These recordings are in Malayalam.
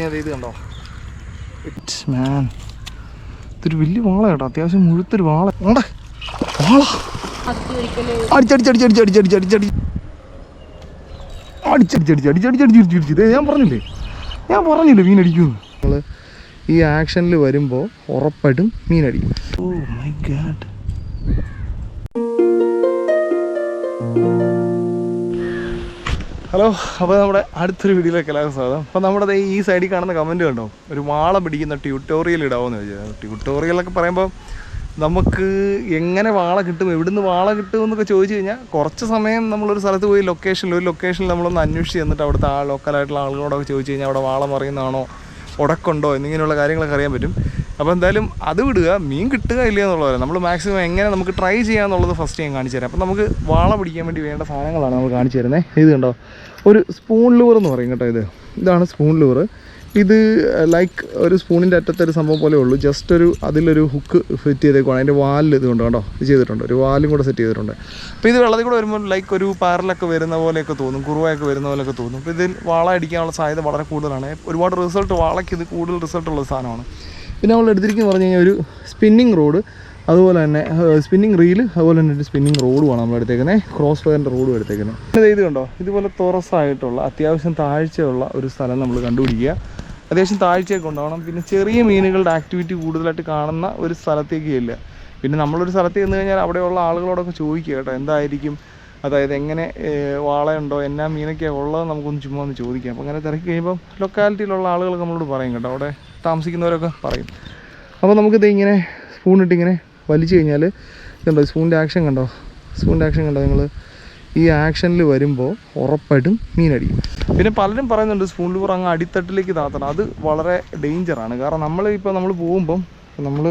കഴിഞ്ഞാൽ ഇത് കണ്ടോ? മാൻ ഇതൊരു വലിയ വാള കേട്ടോ അത്യാവശ്യം മുഴുത്തൊരു വാള. ഉണ്ട് വാള. അടിച്ചടിച്ചടിച്ചടിച്ചടിച്ചടിച്ചടിച്ചടി ഹലോ അപ്പോൾ നമ്മുടെ അടുത്തൊരു വീഡിയോയിലേക്ക് എല്ലാവർക്കും സ്വാഗതം. അപ്പോൾ നമ്മുടെ ഈ സൈഡിൽ കാണുന്ന കമന്റ് കണ്ടോ? ഒരു വാള പിടിക്കുന്ന ട്യൂട്ടോറിയൽ ഇടാമെന്ന് ചോദിച്ചത്. ട്യൂട്ടോറിയലൊക്കെ പറയുമ്പോൾ നമുക്ക് എങ്ങനെ വാള കിട്ടും എവിടുന്ന് വാള കിട്ടും എന്നൊക്കെ ചോദിച്ചു കഴിഞ്ഞാൽ കുറച്ച് സമയം നമ്മളൊരു സ്ഥലത്ത് പോയി ലൊക്കേഷനിൽ ഒരു ലൊക്കേഷനിൽ നമ്മളൊന്ന് അന്വേഷിച്ച് ചെന്നിട്ട് അവിടുത്തെ ആ ലോക്കലായിട്ടുള്ള ആളുകളോടൊക്കെ ചോദിച്ചു കഴിഞ്ഞാൽ അവിടെ വാള മറിയുന്നതാണോ ഉടക്കുണ്ടോ എന്നിങ്ങനെയുള്ള കാര്യങ്ങളൊക്കെ അറിയാൻ പറ്റും. അപ്പോൾ എന്തായാലും അത് വിടുക. മീൻ കിട്ടുക ഇല്ല എന്നുള്ളവരെ നമ്മൾ മാക്സിമം എങ്ങനെ നമുക്ക് ട്രൈ ചെയ്യാന്നുള്ളത് ഫസ്റ്റ് ഞാൻ കാണിച്ചു തരാം. അപ്പോൾ നമുക്ക് വാള പിടിക്കാൻ വേണ്ടി വേണ്ട സാധനങ്ങളാണ് നമ്മൾ കാണിച്ചു തരുന്നത് ഇത് കണ്ടോ? ഒരു സ്പൂൺ ലൂർ എന്ന് പറയും കേട്ടോ ഇത്. ഇതാണ് സ്പൂൺ ലൂർ ഇത് ലൈക്ക് ഒരു സ്പൂണിന്റെ അറ്റത്തെ ഒരു സംഭവം പോലെ ഉള്ളൂ. ജസ്റ്റ് ഒരു അതിലൊരു ഹുക്ക് ഫിറ്റ് ചെയ്തേക്കുവാണ്. അതിന്റെ വാലിൽ ഇത് കൊണ്ട്? ഇത് ചെയ്തിട്ടുണ്ട്. ഒരു വാലും കൂടെ സെറ്റ് ചെയ്തിട്ടുണ്ട്. അപ്പോൾ ഇത് വെള്ളത്തിൽ കൂടെ വരുമ്പോൾ ലൈക്ക് ഒരു പാരലൊക്കെ വരുന്ന പോലെയൊക്കെ തോന്നും. കുറുവയൊക്കെ വരുന്ന പോലെയൊക്കെ തോന്നും. അപ്പോൾ ഇതിൽ വാള അടിക്കാനുള്ള സാധ്യത വളരെ കൂടുതലാണ്. ഒരുപാട് റിസൾട്ട് വാളയ്ക്ക് ഇത് കൂടുതൽ റിസൾട്ടുള്ള സാധനമാണ്. പിന്നെ നമ്മൾ എടുത്തിരിക്കുന്നത് പറഞ്ഞു കഴിഞ്ഞാൽ ഒരു സ്പിന്നിങ് റോഡ് അതുപോലെ തന്നെ സ്പിന്നിങ് റീൽ അതുപോലെ തന്നെ ഒരു സ്പിന്നിങ് റോഡുമാണ് നമ്മൾ എടുത്തേക്കുന്നത്. ക്രോസ് ഫയറിന്റെ റോഡും എടുത്തേക്കുന്നത്. പിന്നെ ഇത് കണ്ടോ? ഇതുപോലെ തുറസായിട്ടുള്ള അത്യാവശ്യം താഴ്ചയുള്ള ഒരു സ്ഥലം നമ്മൾ കണ്ടുപിടിക്കുക. അത്യാവശ്യം താഴ്ചയൊക്കെ ഉണ്ടാവണം. പിന്നെ ചെറിയ മീനുകളുടെ ആക്ടിവിറ്റി കൂടുതലായിട്ട് കാണുന്ന ഒരു സ്ഥലത്തേക്ക് ഇല്ല പിന്നെ നമ്മളൊരു സ്ഥലത്ത് ചെന്ന് കഴിഞ്ഞാൽ അവിടെയുള്ള ആളുകളോടൊക്കെ ചോദിക്കുക കേട്ടോ എന്തായിരിക്കും? അതായത് എങ്ങനെ വാളയുണ്ടോ? എന്നാ മീനൊക്കെയാണ് ഉള്ളത് നമുക്കൊന്ന് ചുമ്മാ ഒന്ന് ചോദിക്കാം. അപ്പോൾ അങ്ങനെ തിരക്കി കഴിയുമ്പോൾ ലൊക്കാലിറ്റിയിലുള്ള ആളുകൾ നമ്മളോട് പറയും കേട്ടോ അവിടെ താമസിക്കുന്നവരൊക്കെ പറയും. അപ്പോൾ നമുക്കിത് ഇങ്ങനെ സ്പൂൺ ഇട്ട് ഇങ്ങനെ വലിച്ചു കഴിഞ്ഞാൽ ഇതുണ്ടോ സ്പൂണിന്റെ ആക്ഷൻ കണ്ടോ? സ്പൂണിന്റെ ആക്ഷൻ കണ്ടോ നിങ്ങൾ ഈ ആക്ഷനിൽ വരുമ്പോൾ ഉറപ്പായിട്ടും മീനടിക്കും. പിന്നെ പലരും പറയുന്നുണ്ട് സ്പൂണിൽ പുറം അങ്ങ് അടിത്തട്ടിലേക്ക് താത്തണം. അത് വളരെ ഡേഞ്ചറാണ് കാരണം നമ്മൾ ഇപ്പോൾ നമ്മൾ പോകുമ്പം നമ്മൾ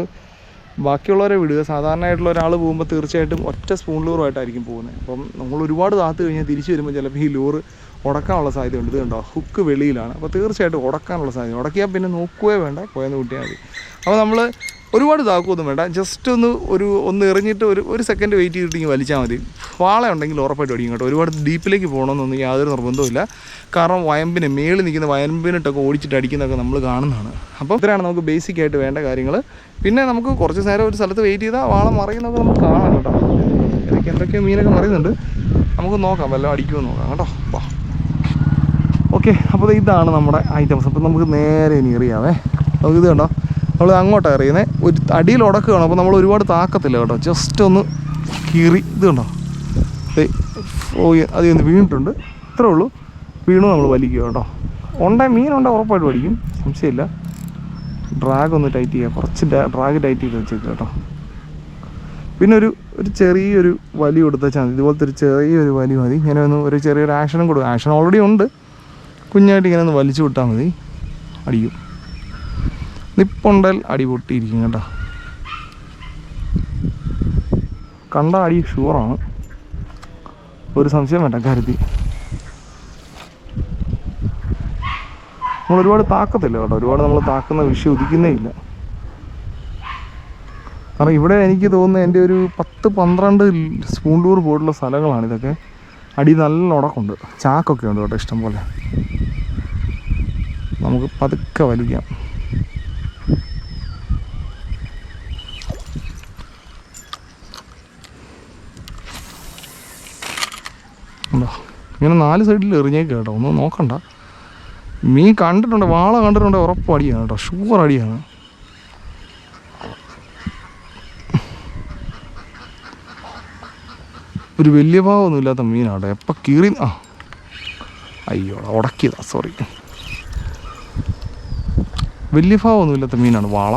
ബാക്കിയുള്ളവരെ വിടുക സാധാരണയായിട്ടുള്ള ഒരാൾ പോകുമ്പോൾ തീർച്ചയായിട്ടും ഒറ്റ സ്പൂൺ ലൂറുമായിട്ടായിരിക്കും പോകുന്നത്. അപ്പം നമ്മൾ ഒരുപാട് താത്ത് കഴിഞ്ഞാൽ തിരിച്ചു വരുമ്പോൾ ചിലപ്പോൾ ഈ ലൂറ് ഉടക്കാനുള്ള സാധ്യതയുണ്ട്. ഇത് കണ്ടോ? ഹുക്ക് വെളിയിലാണ്. അപ്പോൾ തീർച്ചയായിട്ടും ഉടക്കാനുള്ള സാധ്യത. ഉടക്കിയാൽ പിന്നെ നോക്കുകയേ വേണ്ട പോയെന്ന് കൂട്ടിയാൽ മതി. അപ്പോൾ നമ്മൾ ഒരുപാട് താക്കൊന്നും വേണ്ട. ജസ്റ്റ് ഒന്ന് ഒരു ഒന്ന് എറിഞ്ഞിട്ട് ഒരു ഒരു സെക്കൻഡ് വെയിറ്റ് ചെയ്തിട്ട് ഇങ്ങനെ വലിച്ചാൽ മതി. വാള ഉണ്ടെങ്കിൽ ഉറപ്പായിട്ട് അടിക്കും കേട്ടോ. ഒരുപാട് ഡീപ്പിലേക്ക് പോകണമെന്നൊന്നും യാതൊരു നിർബന്ധമില്ല കാരണം വയമ്പിന് മേളിൽ നിൽക്കുന്ന വയമ്പിനിട്ടൊക്കെ ഓടിച്ചിട്ട് അടിക്കുന്നതൊക്കെ നമ്മൾ കാണുന്നതാണ്. അപ്പോൾ ഇത്രയാണ് നമുക്ക് ബേസിക് ആയിട്ട് വേണ്ട കാര്യങ്ങൾ പിന്നെ നമുക്ക് കുറച്ച് നേരം ഒരു സ്ഥലത്ത് വെയിറ്റ് ചെയ്താൽ വാള മറിയുന്നതൊക്കെ നമുക്ക് കാണാം കേട്ടോ. ഇതൊക്കെ എന്തൊക്കെയോ മീനൊക്കെ മറിയുന്നുണ്ട്. നമുക്ക് നോക്കാം വല്ലതും അടിക്കുമോ നോക്കാം കേട്ടോ. വാ. ഓക്കെ അപ്പോൾ ഇതാണ് നമ്മുടെ ഐറ്റംസ് അപ്പോൾ നമുക്ക് നേരെ ഇനി എറിയാവേ. നമുക്ക് ഇത് കണ്ടോ? നമ്മൾ അങ്ങോട്ടാണ് എറിയുന്നത് ഒരു അടിയിൽ ഉടക്കുകയാണ് അപ്പോൾ നമ്മൾ ഒരുപാട് താക്കത്തില്ല കേട്ടോ. ജസ്റ്റ് ഒന്ന് കീറി. ഇത് കണ്ടോ? അത് ഒന്ന് വീണിട്ടുണ്ട്. ഇത്രേ ഉള്ളൂ. വീണു നമ്മൾ വലിക്കുക കേട്ടോ. ഉണ്ടെ മീനുണ്ടെ ഉറപ്പായിട്ട് വലിക്കും സംശയമില്ല. ഡ്രാഗ് ഒന്ന് ടൈറ്റ് ചെയ്യുക. കുറച്ച് ഡ്രാഗ് ടൈറ്റ് ചെയ്ത് വെച്ചേക്കുക കേട്ടോ. പിന്നെ ഒരു ഒരു ചെറിയൊരു വലി കൊടുത്താൽ മതി ഇതുപോലത്തെ ഒരു ചെറിയൊരു വലി മതി. ഒന്ന് ഒരു ചെറിയൊരു ആക്ഷനും കൊടുക്കും. ആക്ഷൻ ഓൾറെഡി ഉണ്ട്. കുഞ്ഞായിട്ട് ഇങ്ങനെ ഒന്ന് വലിച്ചു വിട്ടാൽ മതി. അടിക്കും നിപ്പുണ്ടൽ അടി പൊട്ടിയിരിക്കും കേട്ടോ. കണ്ട അടി ഷുവറാണ്. ഒരു സംശയം വേണ്ട കരുതി. നമ്മൾ ഒരുപാട് താക്കത്തില്ല കേട്ടോ. ഒരുപാട് നമ്മൾ താക്കുന്ന വിഷയം ഉദിക്കുന്നേ ഇല്ല. കാരണം ഇവിടെ എനിക്ക് തോന്നുന്നത് എന്റെ ഒരു പത്ത് പന്ത്രണ്ട് സ്പൂൺ ടൂർ പോയിട്ടുള്ള സ്ഥലങ്ങളാണ് ഇതൊക്കെ. അടി നല്ല ഉടക്കുണ്ട് ചാക്കൊക്കെ ഉണ്ട് കേട്ടോ ഇഷ്ടം പോലെ നമുക്ക് പതുക്കെ വലിക്കാം. ഇങ്ങനെ നാല് സൈഡിൽ എറിഞ്ഞേക്ക് കേട്ടോ. ഒന്ന് നോക്കണ്ട. മീൻ കണ്ടിട്ടുണ്ട് വാള കണ്ടിട്ടുണ്ട് ഉറപ്പ് അടിയാണ് കേട്ടോ. ഷുവർ അടിയാണ്. ഒരു വലിയ ഭാവമൊന്നും ഇല്ലാത്ത മീനാട്ടോ. എപ്പോൾ കീറി ആ. അയ്യോടാ ഉടക്കിയതാ. സോറി വലിയ ഭാവമൊന്നും ഇല്ലാത്ത മീനാണ് വാള.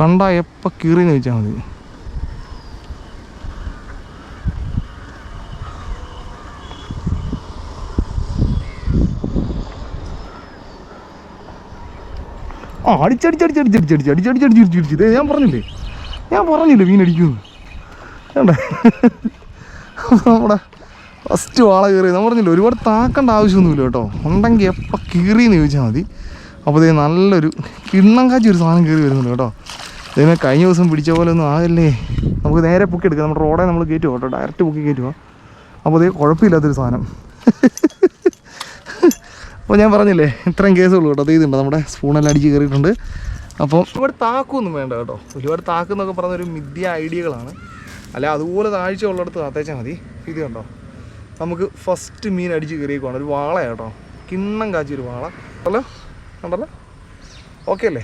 കണ്ട എപ്പോൾ കീറിന്ന് വെച്ചാൽ മതി. ആ അടിച്ചടിച്ചടിച്ചടിച്ചടിച്ചടിച്ചടിച്ചടിച്ചടിച്ചടിച്ചടിച്ച് ഇതേ ഞാൻ പറഞ്ഞില്ലേ ഞാൻ പറഞ്ഞില്ലേ മീൻ അടിക്കുന്നു വേണ്ടേ നമ്മുടെ ഫസ്റ്റ് വാള കീറി ഞാൻ പറഞ്ഞില്ല ഒരുപാട് താക്കേണ്ട ആവശ്യമൊന്നുമില്ല കേട്ടോ ഉണ്ടെങ്കിൽ എപ്പോൾ കീറിയെന്ന് ചോദിച്ചാൽ മതി അപ്പോൾ ഇത് നല്ലൊരു കിണ്ണം കാച്ചി ഒരു സാധനം കയറി വരുന്നുണ്ട് കേട്ടോ. ഇതിനെ കഴിഞ്ഞ ദിവസം പിടിച്ച പോലെ ഒന്നും ആകല്ലേ. നമുക്ക് നേരെ പൊക്കി എടുക്കാം. നമ്മുടെ റോഡേ നമ്മൾ കയറ്റുക കേട്ടോ? ഡയറക്റ്റ് പൊക്കി കയറ്റുക അപ്പോൾ അതേ കുഴപ്പമില്ലാത്തൊരു സാധനം. അപ്പോൾ ഞാൻ പറഞ്ഞില്ലേ ഇത്രയും കേസുള്ളൂ കേട്ടോ. അത് ഇതുണ്ട് നമ്മുടെ സ്പൂണെല്ലാം അടിച്ച് കയറിയിട്ടുണ്ട്. അപ്പോൾ ഒരുപാട് താക്കൊന്നും വേണ്ട കേട്ടോ. ഒരുപാട് താക്ക് എന്നൊക്കെ പറഞ്ഞൊരു മിഥ്യ ഐഡിയകളാണ്. അല്ല അതുപോലെ താഴ്ച ഉള്ളിടത്ത് കാത്തേച്ചാൽ മതി. ഇത് കണ്ടോ? നമുക്ക് ഫസ്റ്റ് മീൻ അടിച്ച് കയറിയേക്കുവാണ്. ഒരു വാള കേട്ടോ. കിണ്ണം കാച്ചി ഒരു വാള. കണ്ടല്ലോ കണ്ടല്ലോ ഓക്കെ അല്ലേ?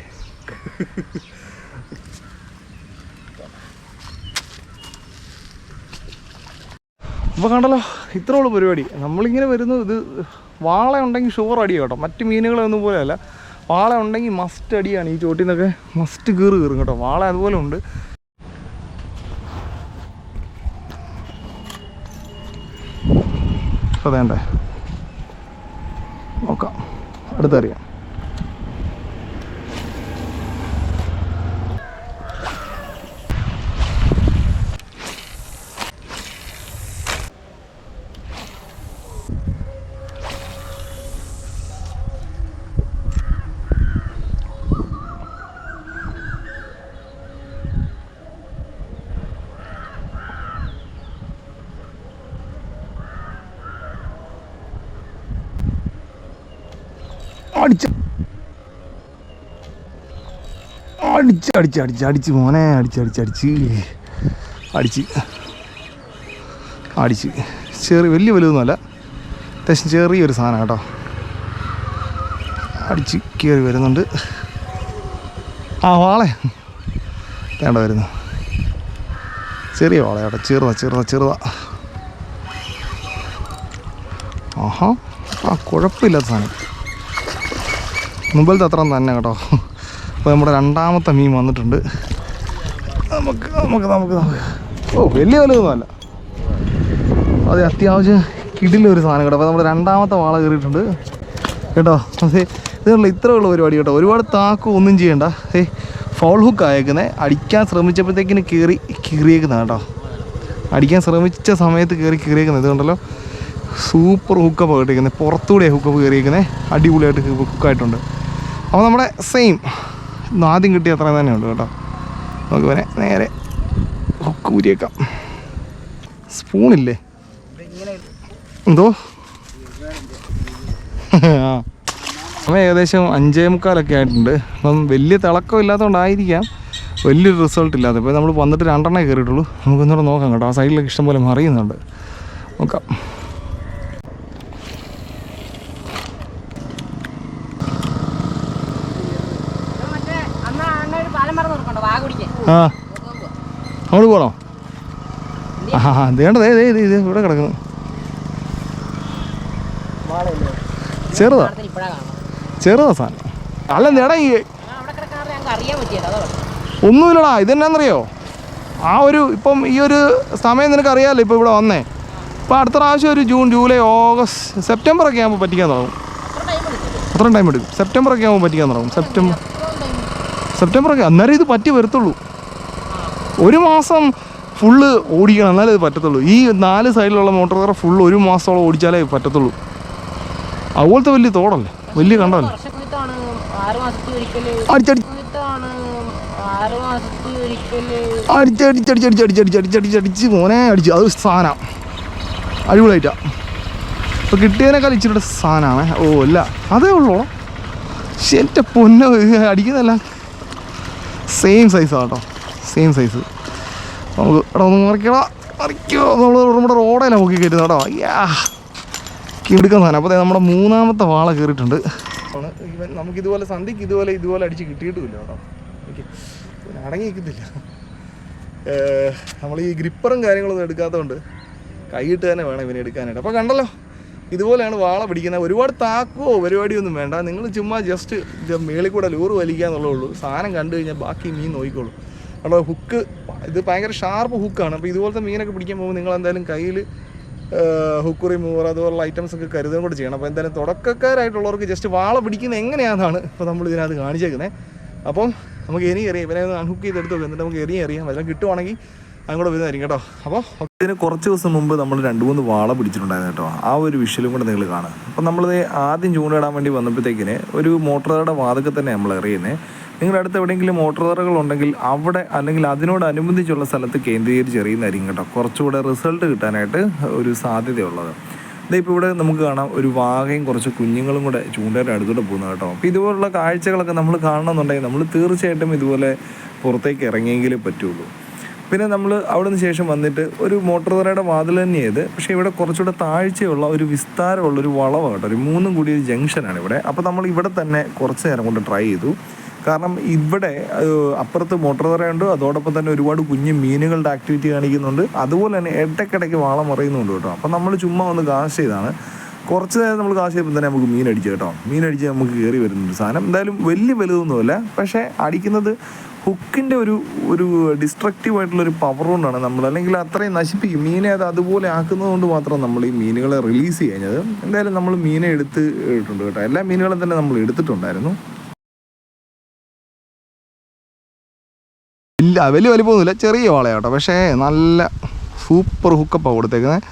അപ്പോൾ കണ്ടല്ലോ ഇത്രേ ഉള്ളൂ പരിപാടി. നമ്മളിങ്ങനെ വരുന്നത് ഇത് വാള ഉണ്ടെങ്കിൽ ഷുവർ അടി കേട്ടോ. മറ്റ് മീനുകളൊന്നും പോലെയല്ല വാള ഉണ്ടെങ്കിൽ മസ്റ്റ് അടിയാണ്. ഈ ചോട്ടിൽ നിന്നൊക്കെ മസ്റ്റ് കീറ് കീറും കേട്ടോ. വാള അതുപോലെ ഉണ്ട്. അതേണ്ടേ? നോക്കാം. അടുത്തറിയാം അടിച്ച അടിച്ച് അടിച്ച് അടിച്ച് മോനെ അടിച്ച് അടിച്ച് അടിച്ച്. അടിച്ച്. അടിച്ച്. ചെറിയ വലിയ വലുതൊന്നുമല്ല. അത്യാവശ്യം ചെറിയൊരു സാധനം കേട്ടോ. അടിച്ച് കയറി വരുന്നുണ്ട്. ആ വാളെ. വേണ്ട വരുന്നു. ചെറിയ വാള കേട്ടോ. ചെറുതാ ചെറുതാ ചെറുതാ. ആഹാ. ആ കുഴപ്പമില്ലാത്ത സാധനം. മുമ്പിലത്തെ അത്ര തന്നെ കേട്ടോ. അപ്പോൾ നമ്മുടെ രണ്ടാമത്തെ മീൻ വന്നിട്ടുണ്ട്. നമുക്ക് നമുക്ക് നമുക്ക് നമുക്ക്. ഓ വലിയ വലുതൊന്നുമല്ല. അത് അത്യാവശ്യം കിടിലൊരു സാധനം കേട്ടോ. അപ്പോൾ നമ്മുടെ രണ്ടാമത്തെ വാള കയറിയിട്ടുണ്ട്. കേട്ടോ ഇതിനുള്ള ഇത്രേ പരിപാടി കേട്ടോ. ഒരുപാട് താക്കും ഒന്നും ചെയ്യണ്ട. ഏ ഫോൾ ഹുക്ക് ആയേക്കുന്നത് അടിക്കാൻ ശ്രമിച്ചപ്പോഴത്തേക്കിന് കയറി കീറിയേക്കുന്ന കേട്ടോ. അടിക്കാൻ ശ്രമിച്ച സമയത്ത് കയറി കീറിയേക്കുന്നത് ഇതുകൊണ്ടല്ലോ സൂപ്പർ ഹുക്കപ്പ് കിട്ടിയിരിക്കുന്നത് പുറത്തുകൂടെ ഹുക്കപ്പ് കയറിയിരിക്കുന്നത് അടിപൊളിയായിട്ട് ഹുക്കായിട്ടുണ്ട് അപ്പോൾ നമ്മുടെ സെയിം ആദ്യം കിട്ടിയ അത്ര തന്നെ ഉണ്ട് കേട്ടോ. നമുക്ക് ഇവനെ നേരെ ഊരിയേക്കാം. സ്പൂണില്ലേ? എന്തോ? ആ. അപ്പം ഏകദേശം അഞ്ചേ മുക്കാലൊക്കെ ആയിട്ടുണ്ട്. അപ്പം വലിയ തിളക്കം ഇല്ലാത്തതുകൊണ്ടായിരിക്കാം വലിയൊരു റിസൾട്ട് ഇല്ലാതെ ഇപ്പോൾ നമ്മൾ വന്നിട്ട് രണ്ടെണ്ണേ കയറിയിട്ടുള്ളൂ. നമുക്കൊന്നുകൂടെ നോക്കാം കേട്ടോ. ആ സൈഡിലൊക്കെ ഇഷ്ടംപോലെ മറിയുന്നുണ്ട്. നോക്കാം മറ്റേ അന്ന് അണ്ണ ഒരു പാലം മറന്ന് നോക്കണ്ടോ വാ കുടിക്കാൻ ആ. അങ്ങോട്ട് പോകണോ ആ ദേണ്ട ദേ ദേ ദേ, ദേ ഇവിടെ കിടക്കുന്നു. ചെറുതാ. ചെറുതാ സാധനം. അല്ല നേടാ ഈ ഒന്നുമില്ലടാ ഇതെന്നാന്നറിയോ? ആ ഒരു ഇപ്പം ഈ ഒരു സമയം നിനക്ക് അറിയാമല്ലോ ഇപ്പോൾ ഇവിടെ വന്നേ. ഇപ്പം അടുത്ത പ്രാവശ്യം ഒരു ജൂൺ ജൂലൈ ഓഗസ്റ്റ് സെപ്റ്റംബർ ഒക്കെ ആകുമ്പോൾ പറ്റിക്കാൻ തുടങ്ങും. അത്രയും ടൈം എടുക്കും. സെപ്റ്റംബർ ഒക്കെ ആകുമ്പോൾ പറ്റിക്കാൻ തുടങ്ങും. സെപ്റ്റംബർ സെപ്റ്റംബർ ഒക്കെ അന്നേരം ഇത് പറ്റി വരത്തുള്ളൂ. ഒരു മാസം ഫുള്ള് ഓടിക്കണം എന്നാലേ ഇത് പറ്റത്തുള്ളൂ. ഈ നാല് സൈഡിലുള്ള മോട്ടോർ കാർ ഫുള്ള് ഒരു മാസത്തോളം ഓടിച്ചാലേ പറ്റത്തുള്ളൂ. അതുപോലത്തെ വലിയ തോടല്ലേ? വലിയ കണ്ടല്ലേ അടിച്ചടി. അടിച്ചടിച്ചടിച്ചടിച്ചടിച്ചടിച്ചടിച്ചടിച്ച് മോനെ അടിച്ചു. അത് സാധനം. അടിപൊളിയായിട്ടാ. ഇപ്പോൾ കിട്ടിയതിനേക്കാൾ ഇച്ചിരി സാധനമാണ് ഓ അല്ല. അതേ ഉള്ളൂ? ശരി പൊന്നെ ഇത് അടിക്കുന്നതല്ല. സെയിം സൈസാണ് കേട്ടോ. സെയിം സൈസ് നമുക്ക് എടാ ഒന്ന് മറിക്കടാ. മറിക്കോ. നമ്മൾ നമ്മുടെ റോഡേ നോക്കി കയറ്റുന്നത് കേട്ടോ. അയ്യാ കിടുക്കുന്ന സാധനം. അപ്പോൾ നമ്മുടെ മൂന്നാമത്തെ വാള കയറിയിട്ടുണ്ട്. ഇവൻ നമുക്ക് ഇതുപോലെ സന്ധിക്ക് ഇതുപോലെ ഇതുപോലെ അടിച്ച് കിട്ടിയിട്ടുമില്ല കേട്ടോ. ഓക്കെ. അടങ്ങി നിൽക്കത്തില്ല നമ്മൾ ഈ ഗ്രിപ്പറും കാര്യങ്ങളൊന്നും എടുക്കാത്തതുകൊണ്ട് കൈയിട്ട് തന്നെ വേണം ഇവനെ എടുക്കാനായിട്ട്. അപ്പോൾ കണ്ടല്ലോ. ഇതുപോലെയാണ് വാള പിടിക്കുന്നത്. ഒരുപാട് താക്കോ പരിപാടിയൊന്നും വേണ്ട. നിങ്ങൾ ചുമ്മാ ജസ്റ്റ് മേളിൽ കൂടെ ലൂറ് വലിക്കുക എന്നുള്ളേ ഉള്ളൂ. സാധനം കണ്ടു കഴിഞ്ഞാൽ ബാക്കി മീൻ നോക്കിക്കോളൂ. അവിടെ ഹുക്ക് ഇത് ഭയങ്കര ഷാർപ്പ് ഹുക്കാണ് അപ്പോൾ ഇതുപോലത്തെ മീനൊക്കെ പിടിക്കാൻ പോകുമ്പോൾ നിങ്ങൾ എന്തായാലും കയ്യിൽ ഹുക്ക് റിമൂവർ അതുപോലുള്ള ഐറ്റംസ് ഒക്കെ കരുതുകയും കൂടെ ചെയ്യണം. അപ്പോൾ എന്തായാലും തുടക്കക്കാരായിട്ടുള്ളവർക്ക് ജസ്റ്റ് വാള പിടിക്കുന്നത് എങ്ങനെയാണെന്നാണ് ഇപ്പോൾ നമ്മൾ ഇതിനകത്ത് കാണിച്ചേക്കുന്നത് അപ്പം നമുക്ക് എനി അറിയാം ഇവനെ ഒന്ന് അൺഹുക്ക് ചെയ്തെടുത്ത് എന്നിട്ട് നമുക്ക് എനി അറിയാം അതെല്ലാം കിട്ടുവാണെങ്കിൽ അങ്ങോട്ട് വരുന്നതായിരിക്കും കേട്ടോ. അപ്പോൾ ഇതിന് കുറച്ച് ദിവസം മുമ്പ് നമ്മൾ രണ്ട് മൂന്ന് വാള പിടിച്ചിട്ടുണ്ടായിരുന്നു കേട്ടോ. ആ ഒരു വിഷ്വലും കൂടെ നിങ്ങൾ കാണാം അപ്പം നമ്മളിത് ആദ്യം ചൂണ്ടിടാൻ വേണ്ടി വന്നപ്പോഴത്തേക്കിന് ഒരു മോട്ടോറുടെ വാതക തന്നെ നമ്മൾ എറിയുന്നത് നിങ്ങളുടെ അടുത്ത് എവിടെയെങ്കിലും മോട്ടോറുകൾ ഉണ്ടെങ്കിൽ അവിടെ അല്ലെങ്കിൽ അതിനോടനുബന്ധിച്ചുള്ള സ്ഥലത്ത് കേന്ദ്രീകരിച്ച് എറിയുന്നതായിരിക്കും കേട്ടോ. കുറച്ചുകൂടെ റിസൾട്ട് കിട്ടാനായിട്ട് ഒരു സാധ്യതയുള്ളത്. ഇപ്പോൾ ഇവിടെ നമുക്ക് കാണാം ഒരു വാകയും കുറച്ച് കുഞ്ഞുങ്ങളും കൂടെ ചൂണ്ടയുടെ അടുത്തൂടെ പോകുന്നത് കേട്ടോ. അപ്പോൾ ഇതുപോലുള്ള കാഴ്ചകളൊക്കെ നമ്മൾ കാണണമെന്നുണ്ടെങ്കിൽ നമ്മൾ തീർച്ചയായിട്ടും ഇതുപോലെ പുറത്തേക്ക് ഇറങ്ങിയെങ്കിലേ പറ്റുള്ളൂ. പിന്നെ നമ്മൾ അവിടെ നിന്ന് ശേഷം വന്നിട്ട് ഒരു മോട്ടോർ തറയുടെ വാതിൽ തന്നെയത് പക്ഷേ ഇവിടെ കുറച്ചുകൂടെ താഴ്ചയുള്ള ഒരു വിസ്താരമുള്ള ഒരു വളവ് കേട്ടോ. ഒരു മൂന്നും കൂടി ഒരു ജംഗ്ഷനാണ് ഇവിടെ. അപ്പോൾ നമ്മൾ ഇവിടെ തന്നെ കുറച്ച് നേരം കൊണ്ട് ട്രൈ ചെയ്തു. കാരണം ഇവിടെ അപ്പുറത്ത് മോട്ടോർ തറയുണ്ട്. അതോടൊപ്പം തന്നെ ഒരുപാട് കുഞ്ഞ് മീനുകളുടെ ആക്ടിവിറ്റി കാണിക്കുന്നുണ്ട്. അതുപോലെ തന്നെ ഇടയ്ക്കിടയ്ക്ക് വാളം മറയുന്നുണ്ട് കേട്ടോ. അപ്പോൾ നമ്മൾ ചുമ്മാ ഒന്ന് കാശ് ചെയ്താണ്. കുറച്ച് നേരം നമ്മൾ കാശ് ചെയ്യുമ്പോൾ തന്നെ നമുക്ക് മീൻ കേട്ടോ. മീൻ അടിച്ച് നമുക്ക് കയറി വരുന്നുണ്ട് സാധനം. എന്തായാലും വലിയ വലുതൊന്നുമല്ല. പക്ഷേ അടിക്കുന്നത് ഹുക്കിന്റെ ഒരു ഒരു ഡിസ്ട്രക്റ്റീവ് ആയിട്ടുള്ള ഒരു പവർ കൊണ്ടാണ് നമ്മൾ അല്ലെങ്കിൽ അത്രയും നശിപ്പിക്കും. മീനെ അത് അതുപോലെ ആക്കുന്നത് കൊണ്ട് മാത്രം നമ്മൾ ഈ മീനുകളെ റിലീസ് ചെയ്യുന്നത് എന്തായാലും നമ്മൾ മീനെ എടുത്ത് ഇട്ടുണ്ട് കേട്ടോ. എല്ലാ മീനുകളും തന്നെ നമ്മൾ എടുത്തിട്ടുണ്ടായിരുന്നു. ഇല്ല വലിയ വലിപ്പമൊന്നുമില്ല. ചെറിയ വാളയാട്ടോ. പക്ഷേ നല്ല സൂപ്പർ ഹുക്കപ്പാണ് കൊടുത്തേക്കുന്നത്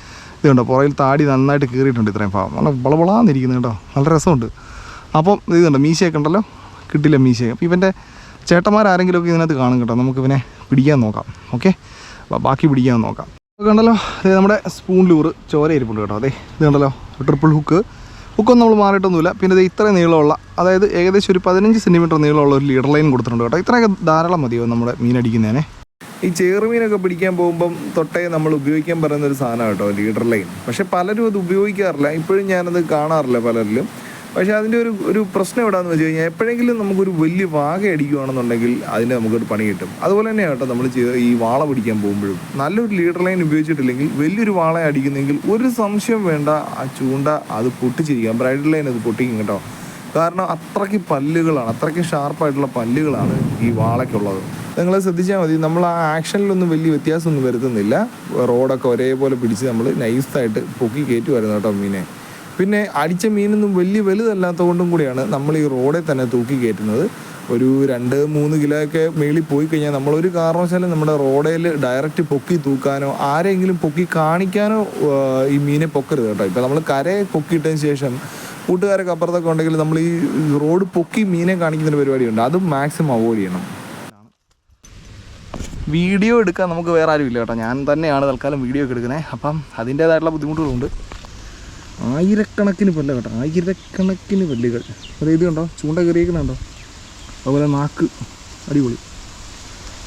ഇതുണ്ടോ പുറയിൽ താടി നന്നായിട്ട് കീറിയിട്ടുണ്ട് ഇത്രയും ഭാഗം. നല്ല വളവളാന്നിരിക്കുന്നത് കേട്ടോ. നല്ല രസമുണ്ട്. അപ്പം ഇതുണ്ടോ മീശയൊക്കെ ഉണ്ടല്ലോ? കിട്ടില്ല മീശയൊക്കെ. അപ്പം ഇവന്റെ ചേട്ടന്മാരാരെങ്കിലുമൊക്കെ ഇതിനകത്ത് കാണും കേട്ടോ. നമുക്ക് ഇവനെ പിടിക്കാൻ നോക്കാം. ഓക്കെ ബാക്കി പിടിക്കാൻ നോക്കാം. കണ്ടല്ലോ അതെ നമ്മുടെ സ്പൂൺ ലൂറ് ചോര ഇരിപ്പുണ്ട് കേട്ടോ. അതെ ഇത് കണ്ടല്ലോ ട്രിപ്പിൾ ഹുക്ക് ഹുക്കൊന്നും നമ്മൾ മാറിയിട്ടൊന്നുമില്ല. പിന്നെ ഇത് ഇത്ര നീളമുള്ള അതായത് ഏകദേശം ഒരു പതിനഞ്ച് സെന്റിമീറ്റർ നീളമുള്ള ഒരു ലീഡർ ലൈൻ കൊടുത്തിട്ടുണ്ട് കേട്ടോ. ഇത്രയൊക്കെ ധാരാളം മതിയോ നമ്മുടെ മീനടിക്കുന്നതിനെ ഈ ചേറുമീനൊക്കെ പിടിക്കാൻ പോകുമ്പം തൊട്ടേ നമ്മൾ ഉപയോഗിക്കാൻ പറയുന്ന ഒരു സാധനം കേട്ടോ ലീഡർ ലൈൻ പക്ഷെ പലരും അത് ഉപയോഗിക്കാറില്ല. ഇപ്പോഴും ഞാനത് കാണാറില്ല പലരിലും. പക്ഷെ അതിന്റെ ഒരു ഒരു പ്രശ്നം എവിടെയാണെന്ന് വെച്ച് കഴിഞ്ഞാൽ എപ്പോഴെങ്കിലും നമുക്കൊരു വലിയ വാക അടിക്കുകയാണെന്നുണ്ടെങ്കിൽ അതിന് നമുക്കൊരു പണി കിട്ടും. അതുപോലെ തന്നെ കേട്ടോ നമ്മൾ ഈ വാള പിടിക്കാൻ പോകുമ്പോഴും. നല്ലൊരു ലീഡർ ലൈൻ ഉപയോഗിച്ചിട്ടില്ലെങ്കിൽ വലിയൊരു വാള അടിക്കുന്നെങ്കിൽ ഒരു സംശയം വേണ്ട ആ ചൂണ്ട അത് പൊട്ടിച്ചിരിക്കാം. ബ്രൈഡൽ ലൈൻ അത് പൊട്ടിക്കും കേട്ടോ. കാരണം അത്രയ്ക്ക് പല്ലുകളാണ് അത്രയ്ക്ക് ഷാർപ്പായിട്ടുള്ള പല്ലുകളാണ് ഈ വാളയ്ക്കുള്ളത്. നിങ്ങൾ ശ്രദ്ധിച്ചാൽ മതി നമ്മൾ ആ ആക്ഷനിലൊന്നും വലിയ വ്യത്യാസമൊന്നും വരുത്തുന്നില്ല. റോഡൊക്കെ ഒരേപോലെ പിടിച്ച് നമ്മൾ നൈസായിട്ട് പൊക്കി കയറ്റി വരുന്നു കേട്ടോ മീനെ. പിന്നെ അടിച്ച മീനൊന്നും വലിയ വലുതല്ലാത്ത കൊണ്ടും കൂടിയാണ് നമ്മൾ ഈ റോഡിൽ തന്നെ തൂക്കി കയറ്റുന്നത്. ഒരു രണ്ട് മൂന്ന് കിലോ ഒക്കെ മേളിൽ പോയി കഴിഞ്ഞാൽ നമ്മളൊരു കാരണവശാലും നമ്മുടെ റോഡയിൽ ഡയറക്റ്റ് പൊക്കി തൂക്കാനോ ആരെങ്കിലും പൊക്കി കാണിക്കാനോ ഈ മീനെ പൊക്കരുത് കേട്ടോ. ഇപ്പം നമ്മൾ കരയെ പൊക്കിയിട്ടതിന് ശേഷം കൂട്ടുകാരൊക്കെ അപ്പുറത്തൊക്കെ ഉണ്ടെങ്കിൽ നമ്മൾ ഈ റോഡ് പൊക്കി മീനെ കാണിക്കുന്ന പരിപാടിയുണ്ട്. അതും മാക്സിമം അവോയ്ഡ് ചെയ്യണം. വീഡിയോ എടുക്കാൻ നമുക്ക് വേറെ ആരും ഇല്ല കേട്ടോ. ഞാൻ തന്നെയാണ് തൽക്കാലം വീഡിയോ ഒക്കെ എടുക്കുന്നത്. അപ്പം അതിന്റേതായിട്ടുള്ള ബുദ്ധിമുട്ടുകളുണ്ട്. ആയിരക്കണക്കിന് പല്ല കേട്ടോ. ആയിരക്കണക്കിന് പല്ലുകൾ. അതായത് ഇത് കണ്ടോ? ചൂണ്ട കയറിയേക്കുന്നുണ്ടോ അതുപോലെ നാക്ക്. അടിപൊളി.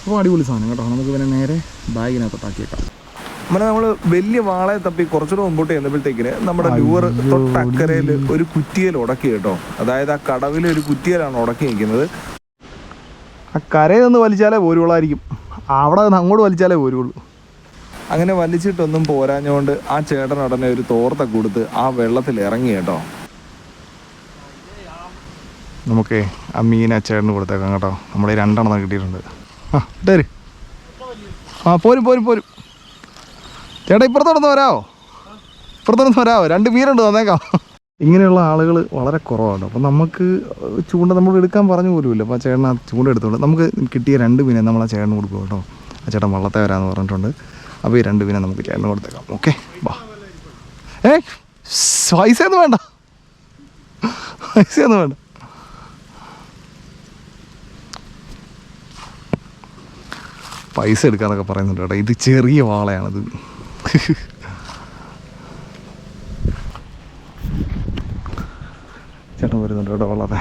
അപ്പോൾ അടിപൊളി സാധനം കേട്ടോ. നമുക്ക് പിന്നെ നേരെ ബാഗിനകത്തോട്ടാക്കിയേക്കാം അങ്ങനെ നമ്മൾ വലിയ വാളയെ തപ്പി കുറച്ചുകൂടെ മുമ്പോട്ട് ചെന്നപ്പോഴത്തേക്കിന് നമ്മുടെ ലൂവർ തൊട്ടക്കരയിൽ ഒരു കുറ്റിയൽ ഉടക്കി കേട്ടോ. അതായത് ആ കടവിൽ ഒരു കുറ്റിയലാണ് ഉടക്കി നിൽക്കുന്നത്. ആ കരയിൽ നിന്ന് വലിച്ചാലേ പോരുള്ളായിരിക്കും. അവിടെ നിന്ന് അങ്ങോട്ട് വലിച്ചാലേ പോരുള്ളൂ. അങ്ങനെ വലിച്ചിട്ടൊന്നും പോരാഞ്ഞുകൊണ്ട് ആ ചേട്ടൻ ഉടനെ ഒരു തോർത്ത കൊടുത്ത് ആ വെള്ളത്തിൽ ഇറങ്ങി കേട്ടോ. നമുക്കേ ആ മീൻ ആ ചേട്ടന് കൊടുത്തേക്കാം കേട്ടോ. നമ്മുടെ ഈ രണ്ടെണ്ണം കിട്ടിയിട്ടുണ്ട്. ആ ഇട്ടേര്. ആ പോരും പോരും പോരും. ചേട്ടാ ഇപ്പുറത്തോടൊന്ന് വരാമോ ഇപ്പുറത്തോടൊന്ന് വരാമോ രണ്ട് മീനുണ്ട് തന്നേക്കാം. ഇങ്ങനെയുള്ള ആളുകൾ വളരെ കുറവാണ്. അപ്പോൾ നമുക്ക് ചൂണ്ട നമ്മൾ എടുക്കാൻ പറഞ്ഞു പോലുമില്ല. അപ്പോൾ ആ ചേട്ടൻ ആ ചൂണ്ട എടുത്തോണ്ട് നമുക്ക് കിട്ടിയ രണ്ട് മീനെ നമ്മൾ ആ ചേട്ടന് കൊടുക്കും കേട്ടോ. ആ ചേട്ടൻ വള്ളത്തെ വരാമെന്ന് പറഞ്ഞിട്ടുണ്ട്. അപ്പോൾ ഈ രണ്ട് മീനെ നമുക്ക് ചേർന്ന് കൊടുത്തേക്കാം. ഓക്കെ വാ. ഏ പൈസയൊന്നും വേണ്ട. പൈസയൊന്നും വേണ്ട. പൈസ എടുക്കാന്നൊക്കെ പറയുന്നുണ്ട് കേട്ടോ. ഇത് ചെറിയ വാളയാണിത്. ചേട്ടൻ വരുന്നുണ്ട് കേട്ടോ വളരെ.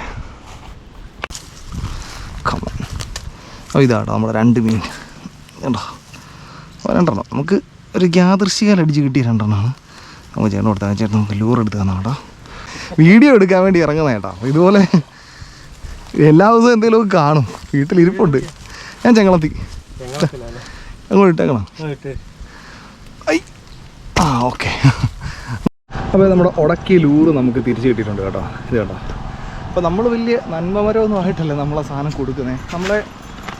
അപ്പോൾ ഇതാട്ടോ നമ്മുടെ രണ്ട് മീൻ. അപ്പോൾ രണ്ടെണ്ണം. നമുക്ക് ഒരു യാദൃശികാൽ അടിച്ച് കിട്ടിയ രണ്ടെണ്ണമാണ് നമുക്ക് ചേട്ടൻ കൊടുത്താൽ ചേട്ടൻ നമുക്ക് ലൂർ എടുത്ത് തന്നെ കേട്ടോ. വീഡിയോ എടുക്കാൻ വേണ്ടി ഇറങ്ങുന്ന ഇതുപോലെ എല്ലാ ദിവസവും എന്തെങ്കിലുമൊക്കെ കാണും. വീട്ടിലിരിപ്പുണ്ട്. ഞാൻ ചെങ്ങളത്തി അങ്ങോട്ട് ഇട്ടേക്കണം. ഐ. ആ ഓക്കെ. അപ്പോൾ നമ്മുടെ ഉടക്കി ലൂറ് നമുക്ക് തിരിച്ചു കിട്ടിയിട്ടുണ്ട് കേട്ടോ. ഇത് കേട്ടോ. അപ്പോൾ നമ്മൾ വലിയ നന്മമരമൊന്നും ആയിട്ടല്ലേ നമ്മളെ സാധനം കൊടുക്കുന്നത് നമ്മളെ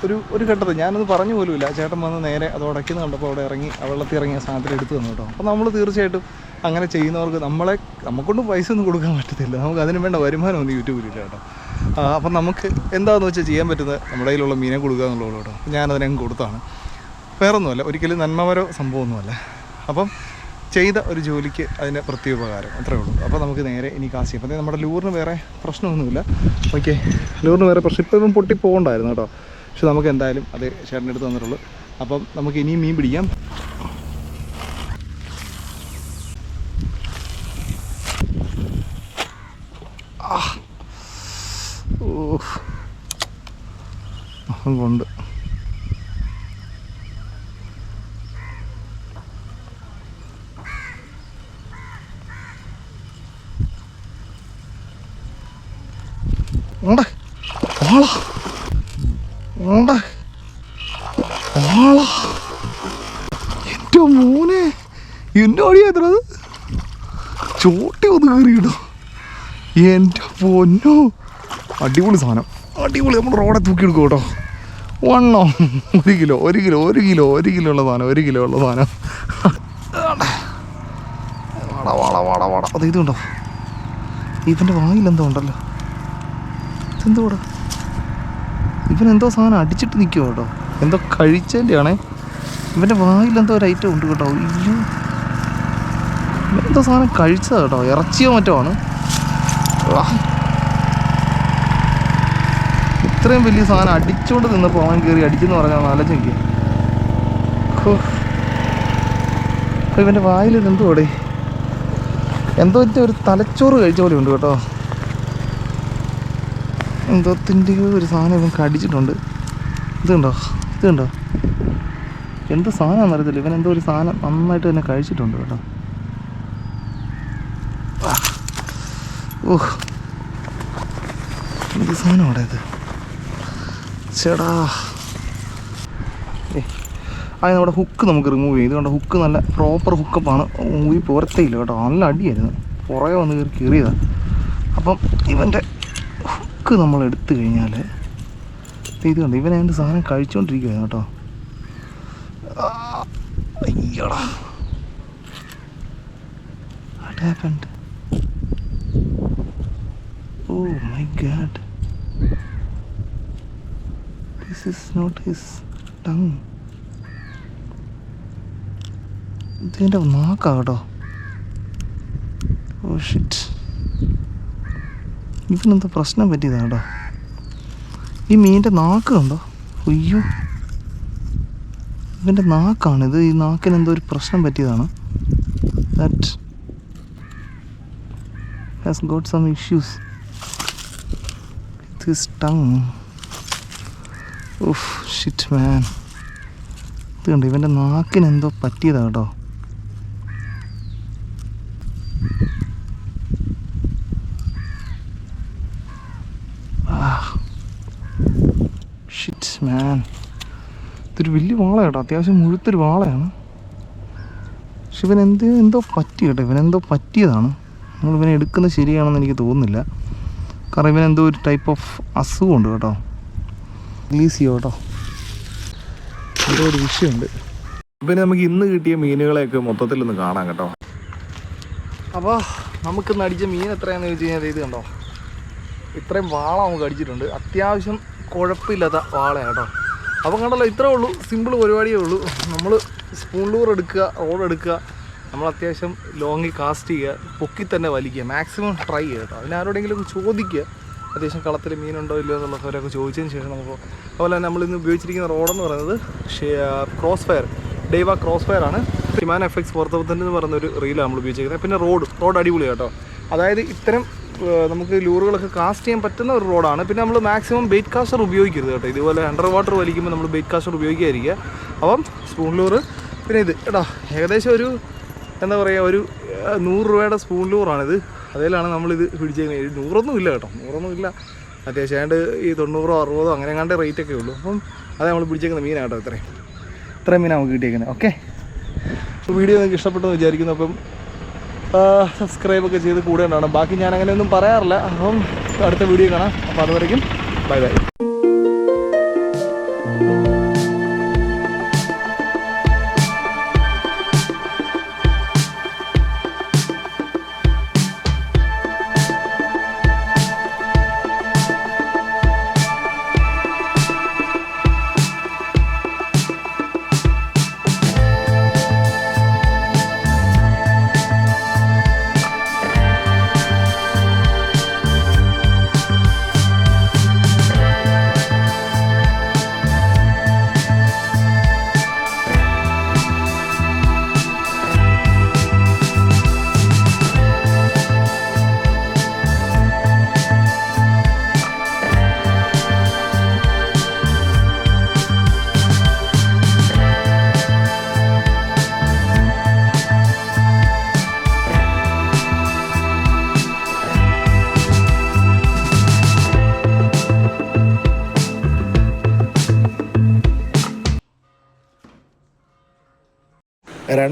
ഒരു ഒരു ഘട്ടത്തിൽ ഞാനത് പറഞ്ഞു പോലുമില്ല. ചേട്ടൻ വന്ന് നേരെ അത് ഉടയ്ക്കുന്ന കണ്ടപ്പോൾ അവിടെ ഇറങ്ങി വെള്ളത്തിൽ ഇറങ്ങിയ സാധനത്തിൽ എടുത്തു തന്നു കേട്ടോ. അപ്പോൾ നമ്മൾ തീർച്ചയായിട്ടും അങ്ങനെ ചെയ്യുന്നവർക്ക് നമ്മളെ നമുക്കൊണ്ട് പൈസ ഒന്നും കൊടുക്കാൻ പറ്റത്തില്ല. നമുക്ക് അതിന് വേണ്ട വരുമാനമൊന്നും യൂട്യൂബിലില്ല കേട്ടോ. അപ്പം നമുക്ക് എന്താണെന്ന് വെച്ചാൽ ചെയ്യാൻ പറ്റുന്നത് നമ്മുടെ കയ്യിലുള്ള മീനെ കൊടുക്കുക എന്നുള്ളൂ കേട്ടോ. ഞാനതിനങ്ങ് കൊടുത്താണ്. വേറൊന്നുമല്ല ഒരിക്കലും നന്മമരോ സംഭവമൊന്നുമല്ല. അപ്പം ചെയ്ത ഒരു ജോലിക്ക് അതിന് പ്രത്യുപകാരം അത്രേ ഉള്ളൂ. അപ്പോൾ നമുക്ക് നേരെ ഇനി കാശി അപ്പം നമ്മുടെ ലൂറിന് വേറെ പ്രശ്നമൊന്നുമില്ല. ഓക്കെ ലൂറിന് വേറെ പ്രശ്നം. ഇപ്പം പൊട്ടി പോകണ്ടായിരുന്നു കേട്ടോ. പക്ഷെ നമുക്ക് എന്തായാലും അത് ചേട്ടന്റെ അടുത്ത് തന്നിട്ടുള്ളൂ. അപ്പം നമുക്ക് ഇനിയും മീൻ പിടിക്കാം. ഉണ്ട്. എന്റെ മോനെ എത്രത്? ചോട്ടി ഒന്ന് കയറിയിടോ എന്റെ പൊന്നോ. അടിപൊളി സാധനം. അടിപൊളി നമ്മൾ റോഡെ തൂക്കിയെടുക്കും കേട്ടോ. വണ്ണോ ഒരു കിലോ ഒരു കിലോ ഒരു കിലോ ഒരു കിലോ ഉള്ള സാധനം ഒരു കിലോ ഉള്ള സാധനം. വാട വാട വാട വാട. അത് ഇതുണ്ടോ ഇവന്റെ വായിൽ എന്തോ ഉണ്ടല്ലോ. ഇതെന്തോ ഇവൻ എന്തോ സാധനം അടിച്ചിട്ട് നിൽക്കുമോ കേട്ടോ. എന്തോ കഴിച്ചതിന്റെ ആണേ ഇവന്റെ വായിൽ എന്തോ ഒരു ഐറ്റം ഉണ്ട് കേട്ടോ. അയ്യോ. എന്തോ സാധനം കഴിച്ചതാ കേട്ടോ. ഇറച്ചിയോ മറ്റോ ആണ്. ഇത്രയും വലിയ സാധനം അടിച്ചുകൊണ്ട് നിന്നപ്പോൾ അവൻ കയറി അടിച്ചെന്ന് പറഞ്ഞാൽ ആലോചിക്കുക അപ്പോൾ ഇവന്റെ വായിൽ എന്തോ അവിടെ എന്തോ ഒരു തലച്ചോറ് കഴിച്ച പോലെ ഉണ്ട് കേട്ടോ. എന്തോത്തിന്റെ ഒരു സാധനം ഇവൻ കടിച്ചിട്ടുണ്ട്. ഇതുണ്ടോ ഇതുണ്ടോ എന്ത് സാധനമാണെന്ന് അറിയത്തില്ല. ഇവൻ എന്തോ ഒരു സാധനം നന്നായിട്ട് തന്നെ കഴിച്ചിട്ടുണ്ട് കേട്ടോ. ഓഹ് എന്ത് സാധനം അവിടെ ഇത്? ചേടാ. ഏ. അത് നമ്മുടെ ഹുക്ക് നമുക്ക് റിമൂവ് ചെയ്യും. ഇതുകൊണ്ട് ഹുക്ക് നല്ല പ്രോപ്പർ ഹുക്കപ്പാണ് മൂവി പോരത്തേയില്ല കേട്ടോ. നല്ല അടിയായിരുന്നു. പുറകെ വന്ന് കയറി കീറിയതാണ് അപ്പം ഇവന്റെ ഹുക്ക് നമ്മൾ എടുത്തു കഴിഞ്ഞാൽ ഇത് കണ്ടോ? ഇവൻ അതിന്റെ സാധനം കഴിച്ചുകൊണ്ടിരിക്കുകയാണ് കേട്ടോ? Oh. ഇതിന്റെ നാക്കാ കേട്ടോ. ഓ ഷിറ്റ് ഇവനെന്താ പ്രശ്നം പറ്റിയതാണ് കേട്ടോ? ഈ മീനിന്റെ നാക്ക് കണ്ടോ? അയ്യോ. ഇവന്റെ നാക്കാണ് ഇത്. ഈ നാക്കിന് എന്തോ ഒരു പ്രശ്നം പറ്റിയതാണ്. That has got some issues this tongue uff shit man ഇത് കണ്ടോ? ഇവന്റെ നാക്കിന് എന്തോ പറ്റിയതാ കേട്ടോ. മാൻ ഇതൊരു വലിയ വാള കേട്ടോ അത്യാവശ്യം മുഴുത്തൊരു വാളയാണ്. പക്ഷെ ഇവൻ എന്ത് പറ്റി കേട്ടോ ഇവനെന്തോ പറ്റിയതാണ്. നമ്മൾ ഇവനെ എടുക്കുന്നത് ശരിയാണെന്ന് എനിക്ക് തോന്നുന്നില്ല. കാരണം ഇവനെന്തോ ഒരു ടൈപ്പ് ഓഫ് അസുഖമുണ്ട് കേട്ടോ. റിലീസ് ചെയ്യോ കേട്ടോ? എന്തോ ഒരു വിഷയമുണ്ട്. പിന്നെ നമുക്ക് ഇന്ന് കിട്ടിയ മീനുകളെയൊക്കെ മൊത്തത്തിൽ ഒന്ന് കാണാം കേട്ടോ. അപ്പോൾ നമുക്ക് അടിച്ച മീൻ എത്രയാണെന്ന് ചോദിച്ചു കഴിഞ്ഞാൽ ഇത് കണ്ടോ? ഇത്രയും വാള നമുക്ക് അടിച്ചിട്ടുണ്ട്. അത്യാവശ്യം കുഴപ്പമില്ലാത്ത വാളയാണ് കേട്ടോ അപ്പം കണ്ടല്ലോ ഇത്രേ ഉള്ളൂ. സിമ്പിൾ പരിപാടിയേ ഉള്ളൂ. നമ്മൾ സ്പൂൺ ലൂർ എടുക്കുക റോഡ് എടുക്കുക. നമ്മൾ അത്യാവശ്യം ലോങ്ങിൽ കാസ്റ്റ് ചെയ്യുക പൊക്കി തന്നെ വലിക്കുക മാക്സിമം ട്രൈ ചെയ്യുക കേട്ടോ. അതിന് ആരോടെങ്കിലും ചോദിക്കുക അത്യാവശ്യം കളത്തിൽ മീനുണ്ടോ ഇല്ലയോ എന്നുള്ളവരൊക്കെ ചോദിച്ചതിന് ശേഷം നമുക്ക് അതുപോലെ തന്നെ നമ്മളിന്ന് ഉപയോഗിച്ചിരിക്കുന്ന റോഡെന്ന് പറയുന്നത് ക്രോസ് ഫയർ ഡേവ ക്രോസ് ഫയർ ആണ്. ഹിമാൻ എഫക്ട്സ് ഫോർ എന്ന് പറയുന്ന ഒരു റീലാണ് നമ്മൾ ഉപയോഗിച്ചിരിക്കുന്നത്. പിന്നെ റോഡ് റോഡ് അടിപൊളി കേട്ടോ. അതായത് ഇത്തരം നമുക്ക് ലൂറുകളൊക്കെ കാസ്റ്റ് ചെയ്യാൻ പറ്റുന്ന ഒരു റോഡാണ്. പിന്നെ നമ്മൾ മാക്സിമം ബെയ്റ്റ് കാസ്റ്റർ ഉപയോഗിക്കരുത് കേട്ടോ. ഇതുപോലെ അണ്ടർ വാട്ടർ വലിക്കുമ്പോൾ നമ്മൾ ബെയ്റ്റ് കാസ്റ്റർ ഉപയോഗിക്കാതിരിക്കുക. അപ്പം സ്പൂൺ ലൂറ് പിന്നെ ഇത്. കേട്ടോ ഏകദേശം ഒരു എന്താ പറയുക ഒരു നൂറ് രൂപയുടെ സ്പൂൺ ലൂറാണിത് അതിലാണ് നമ്മളിത് പിടിച്ചേക്കുന്നത്. നൂറൊന്നും ഇല്ല കേട്ടോ. നൂറൊന്നും ഇല്ല. അത്യാവശ്യം ഏതാണ്ട് ഈ തൊണ്ണൂറോ അറുപതോ അങ്ങനെ കണ്ട റേറ്റ് ഒക്കെ ഉള്ളൂ. അപ്പം അത് നമ്മൾ പിടിച്ചേക്കുന്ന മീനാണ് കേട്ടോ ഇത്രയും. ഇത്രയും മീനാണ് നമുക്ക് കിട്ടിയേക്കുന്നത്. ഓക്കെ വീഡിയോ നിങ്ങൾക്ക് ഇഷ്ടപ്പെട്ടെന്ന് വിചാരിക്കുന്നു. അപ്പം സബ്സ്ക്രൈബ് ഒക്കെ ചെയ്ത് കൂടെ ഉണ്ടാവണം ബാക്കി ഞാൻ അങ്ങനെയൊന്നും പറയാറില്ല. അപ്പം അടുത്ത വീഡിയോ കാണാം. അപ്പോൾ അതുവരേക്കും ബൈ ബൈ.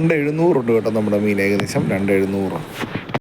രണ്ട് എഴുന്നൂറുണ്ട് കേട്ടോ നമ്മുടെ മീൻ ഏകദേശം. രണ്ട് എഴുന്നൂറ്.